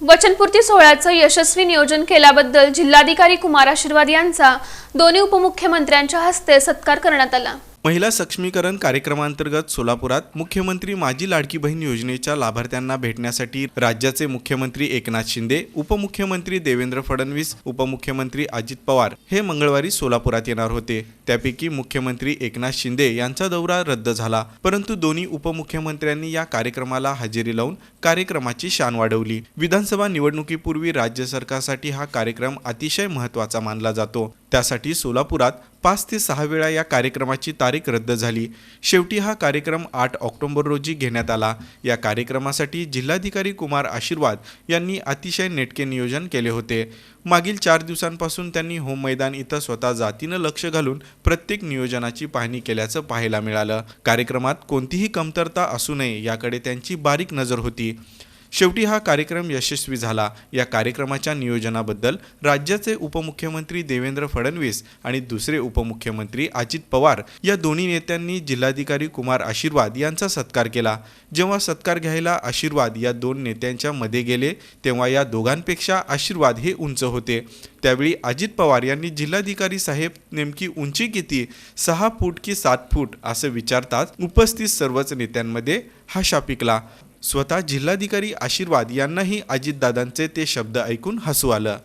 वचनपूर्ती सोहळ्याचं यशस्वी नियोजन केल्याबद्दल जिल्हाधिकारी कुमार आशीर्वाद यांचा दोन्ही उपमुख्यमंत्र्यांच्या हस्ते सत्कार करण्यात आला. महिला सक्षमीकरण कार्यक्रमांतर्गत सोलापुरात मुख्यमंत्री माझी लाडकी बहीण योजनेच्या लाभार्थ्यांना भेटण्यासाठी राज्याचे मुख्यमंत्री एकनाथ शिंदे उपमुख्यमंत्री देवेंद्र फडणवीस उपमुख्यमंत्री अजित पवार हे मंगळवारी सोलापुरात येणार होते. त्यापैकी मुख्यमंत्री एकनाथ शिंदे यांचा दौरा रद्द झाला. परंतु दोन्ही उपमुख्यमंत्र्यांनी या कार्यक्रमाला हजेरी लावून कार्यक्रमाची शान वाढवली. विधानसभा निवडणुकीपूर्वी राज्य सरकारसाठी हा कार्यक्रम अतिशय महत्त्वाचा मानला जातो. त्यासाठी सोलापुरात पाच ते सहा वेळा या कार्यक्रमाची तारीख रद्द झाली. शेवटी हा कार्यक्रम आठ ऑक्टोबर रोजी घेण्यात आला. या कार्यक्रमासाठी जिल्हाधिकारी कुमार आशीर्वाद यांनी अतिशय नेटके नियोजन केले होते. मागील चार दिवसांपासून त्यांनी होम मैदान इथं स्वतः जातीनं लक्ष घालून प्रत्येक नियोजनाची पाहणी केल्याचं पाहायला मिळालं. कार्यक्रमात कोणतीही कमतरता असू नये याकडे त्यांची बारीक नजर होती. शेवटी हा कार्यक्रम यशस्वी झाला. या कार्यक्रमाच्या नियोजनाबद्दल राज्याचे उपमुख्यमंत्री देवेंद्र फडणवीस आणि दुसरे उपमुख्यमंत्री अजित पवार या दोन्ही नेत्यांनी जिल्हाधिकारी कुमार आशीर्वाद यांचा सत्कार केला. जेव्हा सत्कार घ्यायला आशीर्वाद या दोन नेत्यांच्या मध्ये गेले तेव्हा या दोघांपेक्षा आशीर्वाद हे उंच होते. त्यावेळी अजित पवार यांनी जिल्हाधिकारी साहेब नेमकी उंची किती सहा फूट की सात फूट असं विचारताच उपस्थित सर्वच नेत्यांमध्ये हा शापिकला स्वतः जिल्हाधिकारी आशीर्वाद यांनाही अजितदादांचे ते शब्द ऐकून हसू आलं.